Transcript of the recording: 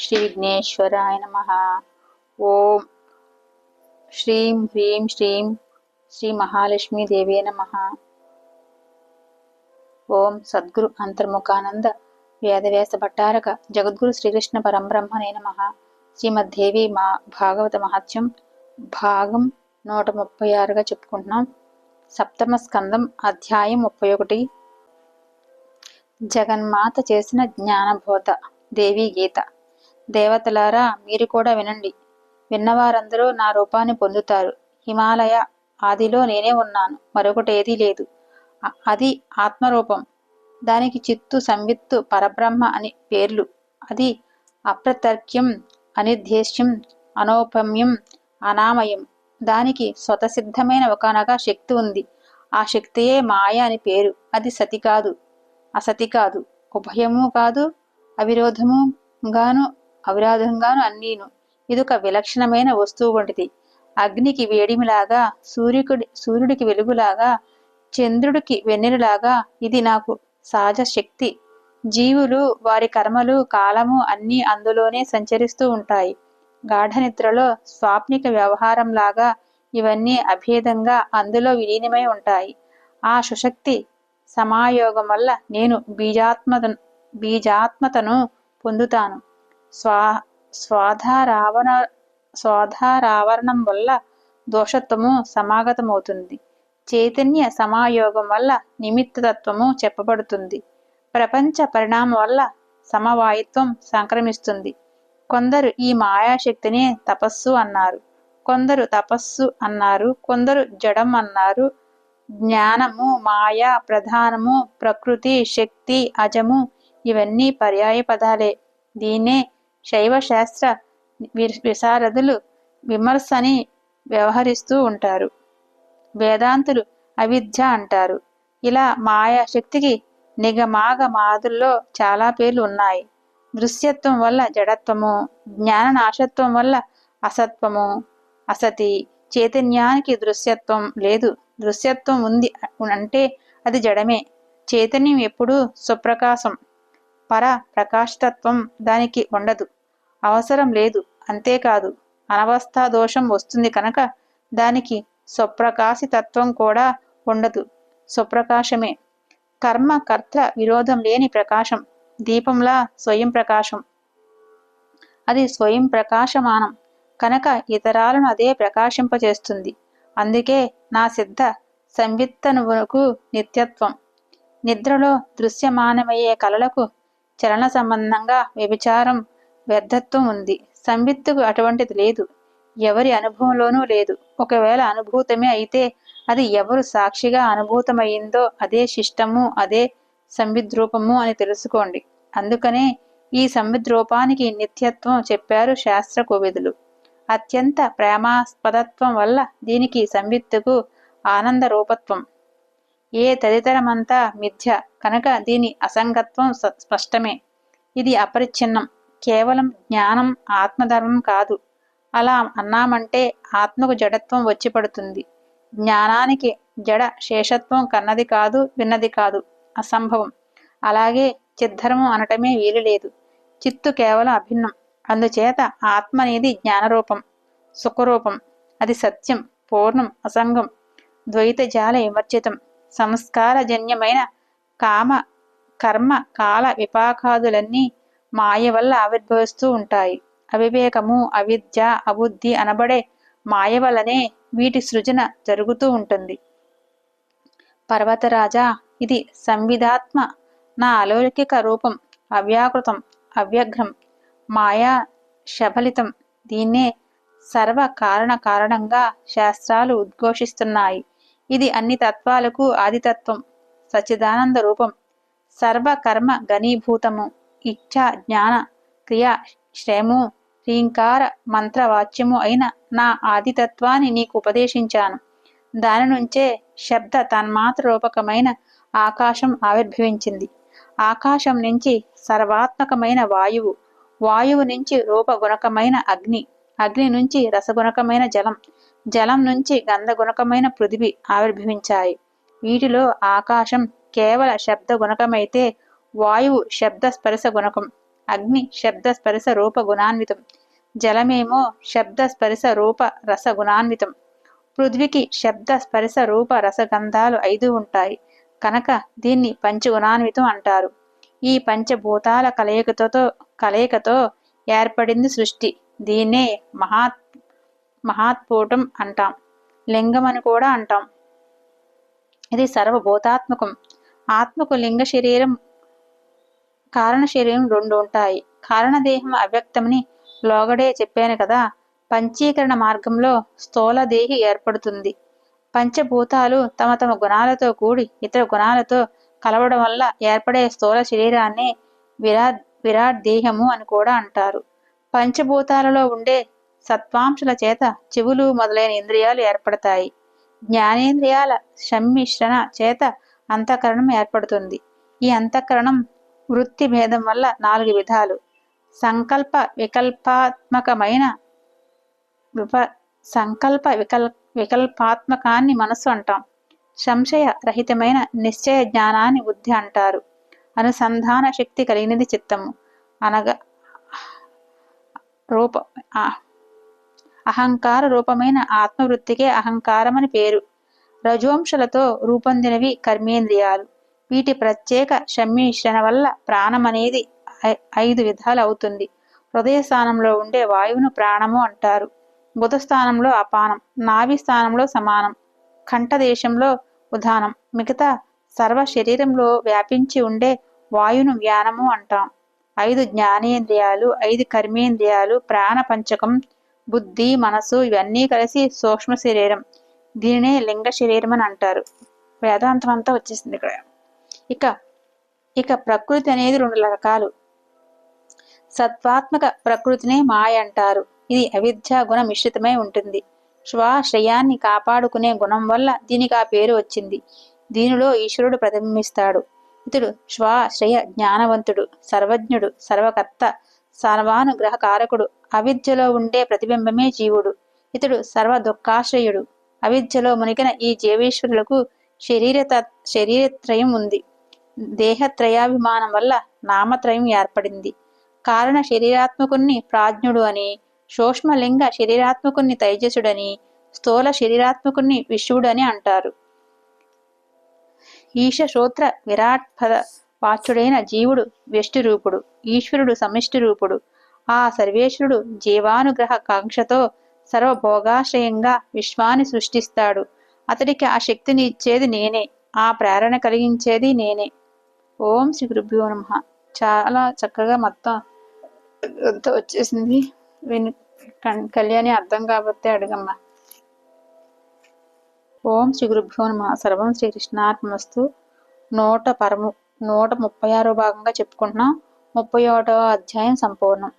శ్రీ విఘ్నేశ్వరాయ నమ ఓం శ్రీం హ్రీం శ్రీం శ్రీ మహాలక్ష్మీదేవే నమ ఓం సద్గురు అంతర్ముఖానంద వేదవ్యాస భట్టారక జగద్గురు శ్రీకృష్ణ పరంబ్రహ్మనే నమ శ్రీమద్దేవి మా భాగవత మహత్యం భాగం నూట ముప్పై ఆరుగా చెప్పుకుంటున్నాం సప్తమ స్కందం అధ్యాయం ముప్పై ఒకటి జగన్మాత చేసిన జ్ఞానబోధ దేవి గీత దేవతలారా మీరు కూడా వినండి. విన్నవారందరూ నా రూపాన్ని పొందుతారు. హిమాలయ ఆదిలో నేనే ఉన్నాను మరొకటి ఏదీ లేదు. అది ఆత్మరూపం. దానికి చిత్తు సంవిత్తు పరబ్రహ్మ అని పేర్లు. అది అప్రతర్క్యం అనిర్దేశ్యం అనౌపమ్యం అనామయం. దానికి స్వతసిద్ధమైన ఒకనొక శక్తి ఉంది. ఆ శక్తియే మాయ అని పేరు. అది సతి కాదు. అసతి కాదు. ఉభయము కాదు. అవిరోధము గాను అవిరాధంగాను అన్నీను. ఇది ఒక విలక్షణమైన వస్తువు వంటిది. అగ్నికి వేడిమిలాగా సూర్యుడి సూర్యుడికి వెలుగులాగా చంద్రుడికి వెన్నెలలాగా ఇది నాకు సహజ శక్తి. జీవులు వారి కర్మలు కాలము అన్నీ అందులోనే సంచరిస్తూ ఉంటాయి. గాఢ నిద్రలో స్వాప్నిక వ్యవహారంలాగా ఇవన్నీ అభేదంగా అందులో విలీనమై ఉంటాయి. ఆ సుశక్తి సమాయోగం వల్ల నేను బీజాత్మతను బీజాత్మతను పొందుతాను. స్వా స్వాధారావణ స్వాధారావరణం వల్ల దోషత్వము సమాగతమవుతుంది. చైతన్య సమాయోగం వల్ల నిమిత్తతత్వము చెప్పబడుతుంది. ప్రపంచ పరిణామం వల్ల సమవాయిత్వం సంక్రమిస్తుంది. కొందరు ఈ మాయాశక్తిని తపస్సు అన్నారు. కొందరు తపస్సు అన్నారు. కొందరు జడం అన్నారు. జ్ఞానము మాయ ప్రధానము ప్రకృతి శక్తి అజము ఇవన్నీ పర్యాయ పదాలే దీనే శైవ శాస్త్ర విశారదులు విమర్శని వ్యవహరిస్తూ ఉంటారు. వేదాంతులు అవిద్య అంటారు. ఇలా మాయా శక్తికి నిగమాగ మాదుల్లో చాలా పేర్లు ఉన్నాయి. దృశ్యత్వం వల్ల జడత్వము జ్ఞాన నాశత్వం వల్ల అసత్వము అసతి చైతన్యానికి దృశ్యత్వం లేదు. దృశ్యత్వం ఉంది అంటే అది జడమే. చైతన్యం ఎప్పుడూ సుప్రకాశం పర ప్రకాశతత్వం దానికి ఉండదు. అవసరం లేదు. అంతేకాదు అనవస్థా దోషం వస్తుంది కనుక దానికి స్వప్రకాశి తత్వం కూడా ఉండదు. స్వప్రకాశమే. కర్మ కర్త విరోధం లేని ప్రకాశం. దీపంలా స్వయం ప్రకాశం. అది స్వయం ప్రకాశమానం. కనుక ఇతరాలను అదే ప్రకాశింపచేస్తుంది అందుకే నా సిద్ధ సంవిత్తనువునకు నిత్యత్వం. నిద్రలో దృశ్యమానమయ్యే కళలకు చలన సంబంధంగా వ్యభిచారం వ్యర్థత్వం ఉంది. సంవిత్తుకు అటువంటిది లేదు. ఎవరి అనుభవంలోనూ లేదు. ఒకవేళ అనుభూతమే అయితే అది ఎవరు సాక్షిగా అనుభూతమయ్యిందో అదే శిష్టము అదే సంవిద్రూపము అని తెలుసుకోండి. అందుకనే ఈ సంవిద్రూపానికి నిత్యత్వం చెప్పారు శాస్త్ర కోవిదులు. అత్యంత ప్రేమాస్పదత్వం వల్ల దీనికి సంవిత్తుకు ఆనంద రూపత్వం. ఏ తదితరమంతా మిథ్య కనుక దీని అసంగత్వం స్పష్టమే. ఇది అపరిచ్ఛిన్నం. కేవలం జ్ఞానం ఆత్మధర్మం కాదు. అలా అన్నామంటే ఆత్మకు జడత్వం వచ్చి పడుతుంది. జ్ఞానానికి జడ శేషత్వం కన్నది కాదు విన్నది కాదు అసంభవం. అలాగే చిద్ధర్మం అనటమే వీలు లేదు. చిత్తు కేవలం అభిన్నం. అందుచేత ఆత్మ అనేది జ్ఞానరూపం సుఖరూపం. అది సత్యం పూర్ణం అసంగం. ద్వైత జాల విమర్జితం సంస్కారజన్యమైన కామ కర్మ కాల విపాకాదులన్నీ మాయ వల్ల ఆవిర్భవిస్తూ ఉంటాయి. అవివేకము అవిద్య అబుద్ధి అనబడే మాయ వల్లనే వీటి సృజన జరుగుతూ ఉంటుంది. పర్వతరాజా ఇది సంవిధాత్మ. నా అలౌకిక రూపం అవ్యాకృతం అవ్యగ్రం. మాయా శబలితం. దీన్నే సర్వ కారణ కారణంగా శాస్త్రాలు ఉద్ఘోషిస్తున్నాయి. ఇది అన్ని తత్వాలకు ఆదితత్వం సచిదానంద రూపం. సర్వ కర్మ ఘనీభూతము. ఇచ్ఛా జ్ఞాన క్రియ శ్రేము హ్రీంకార మంత్రవాచ్యము అయిన నా ఆదితత్వాన్ని నీకు ఉపదేశించాను. దాని నుంచే శబ్ద తన్మాత్ర రూపకమైన ఆకాశం ఆవిర్భవించింది. ఆకాశం నుంచి సర్వాత్మకమైన వాయువు వాయువు నుంచి రూపగుణకమైన అగ్ని అగ్ని నుంచి రసగుణకమైన జలం జలం నుంచి గంధగుణకమైన పృథివి ఆవిర్భవించాయి. వీటిలో ఆకాశం కేవల శబ్ద గుణకమైతే వాయువు శబ్ద స్పర్శ గుణకం. అగ్ని శబ్ద స్పర్శ రూప గుణాన్వితం. జలమేమో శబ్ద స్పర్శ రూప రస గుణాన్వితం. పృథ్వీకి శబ్ద స్పర్శ రూప రసగంధాలు ఐదు ఉంటాయి. కనుక దీన్ని పంచగుణాన్వితం అంటారు. ఈ పంచభూతాల కలయికతో కలయికతో ఏర్పడింది సృష్టి. దీన్నే మహాత్ మహాత్పూటం అంటాం. లింగం అని కూడా అంటాం. ఇది సర్వభూతాత్మకం. ఆత్మకు లింగ శరీరం కారణ శరీరం రెండు ఉంటాయి. కారణదేహం అవ్యక్తమని లోగడే చెప్పాను కదా పంచీకరణ మార్గంలో స్థూలదేహి ఏర్పడుతుంది. పంచభూతాలు తమ తమ గుణాలతో కూడి ఇతర గుణాలతో కలవడం వల్ల ఏర్పడే స్థూల శరీరాన్ని విరాట్ విరాట్ దేహము అని కూడా అంటారు. పంచభూతాలలో ఉండే సత్వాంశుల చేత చెవులు మొదలైన ఇంద్రియాలు ఏర్పడతాయి. జ్ఞానేంద్రియాల సమ్మిశ్రణ చేత అంతఃకరణం ఏర్పడుతుంది. ఈ అంతఃకరణం వృత్తి భేదం వల్ల నాలుగు విధాలు. సంకల్ప వికల్పాత్మకమైన విప సంకల్ప వికల్ వికల్పాత్మకాన్ని మనస్సు అంటాం. సంశయ రహితమైన నిశ్చయ జ్ఞానాన్ని బుద్ధి అంటారు. అనుసంధాన శక్తి కలిగినది చిత్తము. అనగా రూప అహంకార రూపమైన ఆత్మవృత్తికే అహంకారమని పేరు. రజోంశలతో రూపొందినవి కర్మేంద్రియాలు. వీటి ప్రత్యేక షమ్మిశ్రణ వల్ల ప్రాణం అనేది ఐదు విధాలు అవుతుంది. హృదయ స్థానంలో ఉండే వాయువును ప్రాణము అంటారు. బుధ స్థానంలో అపానం నాభి స్థానంలో సమానం కంఠ దేశంలో ఉదానం మిగతా సర్వ శరీరంలో వ్యాపించి ఉండే వాయును వ్యానము అంటాం. ఐదు జ్ఞానేంద్రియాలు ఐదు కర్మేంద్రియాలు ప్రాణ పంచకం బుద్ధి మనసు ఇవన్నీ కలిసి సూక్ష్మ శరీరం. దీనినే లింగ శరీరం అని అంటారు. వేదాంతం అంతా వచ్చేసింది ఇక్కడ. ఇక ఇక ప్రకృతి అనేది రెండు రకాలు. సత్వాత్మక ప్రకృతినే మాయ అంటారు. ఇది అవిద్య గుణ మిశ్రితమై ఉంటుంది. శ్వాశ్రయాన్ని కాపాడుకునే గుణం వల్ల దీనికి ఆ పేరు వచ్చింది. దీనిలో ఈశ్వరుడు ప్రతిబింబిస్తాడు. ఇతడు శ్వాశ్రయ జ్ఞానవంతుడు సర్వజ్ఞుడు సర్వకర్త సర్వానుగ్రహ కారకుడు అవిద్యలో ఉండే ప్రతిబింబమే జీవుడు. ఇతడు సర్వ దుఃఖాశ్రయుడు అవిద్యలో మునిగిన ఈ జీవేశ్వరులకు శరీర శరీరత్రయం ఉంది. దేహత్రయాభిమానం వల్ల నామత్రయం ఏర్పడింది. కారణ శరీరాత్మకుణ్ణి ప్రాజ్ఞుడు అని సూక్ష్మలింగ శరీరాత్మకుణ్ణి తైజసుడని స్థూల శరీరాత్మకుణ్ణి విశ్వడని అంటారు. ఈశ శ్రోత్ర విరాట్ పద వాచ్యుడైన జీవుడు వ్యష్టి రూపుడు ఈశ్వరుడు సమిష్టి రూపుడు ఆ సర్వేశ్వరుడు జీవానుగ్రహ కాంక్షతో సర్వభోగాశ్రయంగా విశ్వాన్ని సృష్టిస్తాడు. అతడికి ఆ శక్తిని ఇచ్చేది నేనే ఆ ప్రేరణ కలిగించేది నేనే. ఓం శ్రీ గురుభ్యో నమ. చాలా చక్కగా మొత్తం వచ్చేసింది. విని కళ్యాణి అర్థం కాబట్టి అడగమ్మా. ఓం శ్రీ గురుభ్యో నమ. సర్వం శ్రీకృష్ణాత్మస్తు నూట పరము నూట ముప్పై ఆరో భాగంగా చెప్పుకుంటున్నాం. ముప్పై ఒకటో అధ్యాయం సంపూర్ణం.